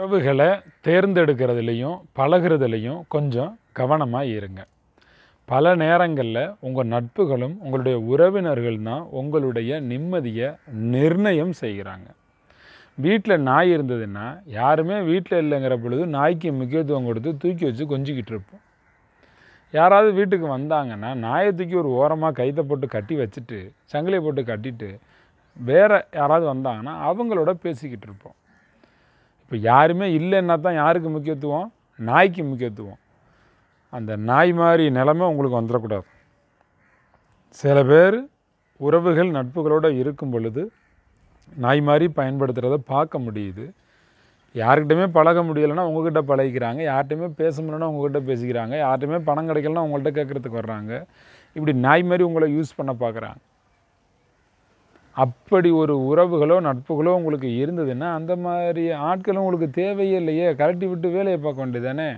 உறவுகளை தேர்ந்தெடுக்கிறதுலையும் பழகுறதுலையும் கொஞ்சம் கவனமாக இருங்க. பல நேரங்களில் உங்கள் நட்புகளும் உங்களுடைய உறவினர்கள் தான் உங்களுடைய நிம்மதியை நிர்ணயம் செய்கிறாங்க. வீட்டில் நாய் இருந்ததுன்னா யாருமே வீட்டில் இல்லைங்கிற பொழுது நாய்க்கு முக்கியத்துவம் கொடுத்து தூக்கி வச்சு கொஞ்சிக்கிட்டு இருப்போம். யாராவது வீட்டுக்கு வந்தாங்கன்னா நாயை தூக்கி ஒரு ஓரமாக கைத்தை போட்டு கட்டி வச்சுட்டு சங்கிலியை போட்டு கட்டிட்டு வேறு யாராவது வந்தாங்கன்னா அவங்களோட பேசிக்கிட்டு இருப்போம். இப்போ யாருமே இல்லைன்னா தான் யாருக்கு முக்கியத்துவம்? நாய்க்கு முக்கியத்துவம். அந்த நாய் மாதிரி நிலைமை உங்களுக்கு வந்துடக்கூடாது. சில பேர் உறவுகள் நட்புகளோடு இருக்கும் பொழுது நாய் மாதிரி பயன்படுத்துகிறத பார்க்க முடியுது. யார்கிட்டையுமே பழக முடியலைன்னா உங்ககிட்ட பழகிக்கிறாங்க. யார்கிட்டையுமே பேச முடியலன்னா உங்ககிட்ட பேசிக்கிறாங்க. யார்கிட்டையுமே பணம் கிடைக்கலன்னா உங்கள்கிட்ட கேட்குறதுக்கு வர்றாங்க. இப்படி நாய் மாதிரி உங்களை யூஸ் பண்ண பார்க்குறாங்க. அப்படி ஒரு உறவுகளோ நட்புகளோ உங்களுக்கு இருந்ததுன்னா அந்த மாதிரி ஆட்களும் உங்களுக்கு தேவையே இல்லையே கழட்டி விட்டு வேலையை பார்க்க வேண்டியதானே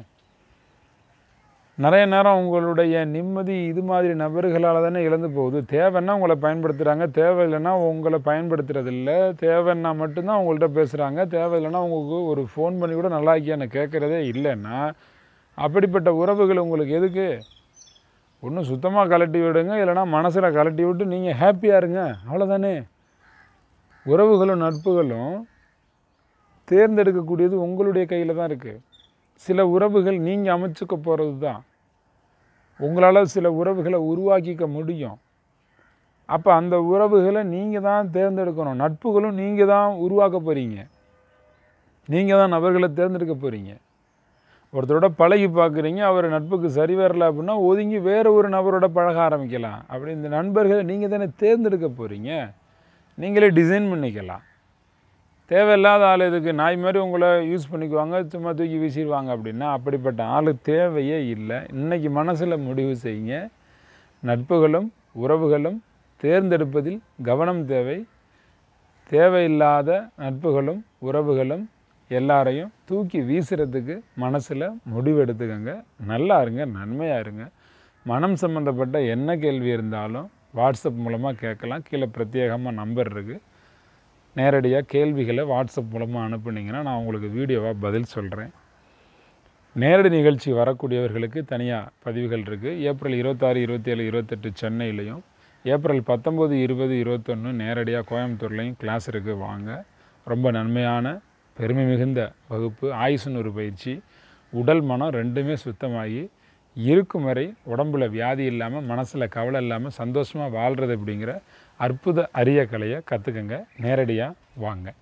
நிறைய நேரம் உங்களுடைய நிம்மதி இது மாதிரி நபர்களால் தானே இழந்து போகுது. தேவைன்னா உங்களை பயன்படுத்துகிறாங்க தேவையில்லைன்னா உங்களை பயன்படுத்துறதில்ல. தேவைன்னா மட்டும்தான் உங்கள்கிட்ட பேசுகிறாங்க தேவையில்லைன்னா உங்களுக்கு ஒரு ஃபோன் பண்ணி கூட நல்லா இருக்கியான்னு கேட்குறதே இல்லைன்னா அப்படிப்பட்ட உறவுகள் உங்களுக்கு எதுக்கு? ஒன்றும் சுத்தமாக கலட்டி விடுங்க. இல்லைன்னா மனசில் கலட்டி விட்டு நீங்கள் ஹாப்பியாக இருங்க. அவ்வளோதானே உறவுகளும் நட்புகளும் தேர்ந்தெடுக்கக்கூடியது உங்களுடைய கையில் தான் இருக்குது சில உறவுகள் நீங்கள் அமைச்சுக்க போகிறது தான். உங்களால் சில உறவுகளை உருவாக்கிக்க முடியும். அப்போ அந்த உறவுகளை நீங்கள் தான் தேர்ந்தெடுக்கணும். நட்புகளும் நீங்கள் தான் உருவாக்க போகிறீங்க நீங்கள் தான் நபர்களை தேர்ந்தெடுக்க போகிறீங்க ஒருத்தரோட பழகி பார்க்குறீங்க அவர் நட்புக்கு சரி வரல அப்படின்னா ஒதுங்கி வேறு ஒரு நபரோட பழக ஆரம்பிக்கலாம். அப்படி இந்த நண்பர்களை நீங்கள் தானே தேர்ந்தெடுக்க போகிறீங்க நீங்களே டிசைன் பண்ணிக்கலாம். தேவையில்லாத ஆள் இதுக்கு நாய் மாதிரி உங்களை யூஸ் பண்ணிக்குவாங்க சும்மா தூக்கி வீசிடுவாங்க அப்படின்னா அப்படிப்பட்ட ஆள் தேவையே இல்லை. இன்றைக்கி மனசில் முடிவு செய்யுங்க. நட்புகளும் உறவுகளும் தேர்ந்தெடுப்பதில் கவனம் தேவை. தேவையில்லாத நட்புகளும் உறவுகளும் எல்லாரையும் தூக்கி வீசுறதுக்கு மனசில் முடிவெடுத்துக்கோங்க நல்லா இருங்க நன்மையாக இருங்க. மனம் சம்மந்தப்பட்ட என்ன கேள்வி இருந்தாலும் வாட்ஸ்அப் மூலமாக கேட்கலாம். கீழே பிரத்யேகமாக நம்பர் இருக்குது நேரடியாக கேள்விகளை வாட்ஸ்அப் மூலமாக அனுப்புனீங்கன்னா நான் உங்களுக்கு வீடியோவாக பதில் சொல்கிறேன் நேரடி நிகழ்ச்சி வரக்கூடியவர்களுக்கு தனியாக பதிவுகள் இருக்குது ஏப்ரல் இருபத்தாறு இருபத்தேழு இருபத்தெட்டு சென்னையிலையும் ஏப்ரல் பத்தொம்போது இருபது இருபத்தொன்று நேரடியாக கோயம்புத்தூர்லேயும் கிளாஸ் இருக்குது வாங்க. ரொம்ப நன்மையான பெருமை மிகுந்த வகுப்பு. ஆயுசுன்னு ஒரு பயிற்சி. உடல் மனம் ரெண்டுமே சுத்தமாகி இருக்கும் வரை உடம்புல வியாதி இல்லாமல் மனசில் கவலை இல்லாமல் சந்தோஷமாக வாழ்கிறது அப்படிங்கிற அற்புத அரிய கலையை கற்றுக்கங்க நேரடியாக வாங்க.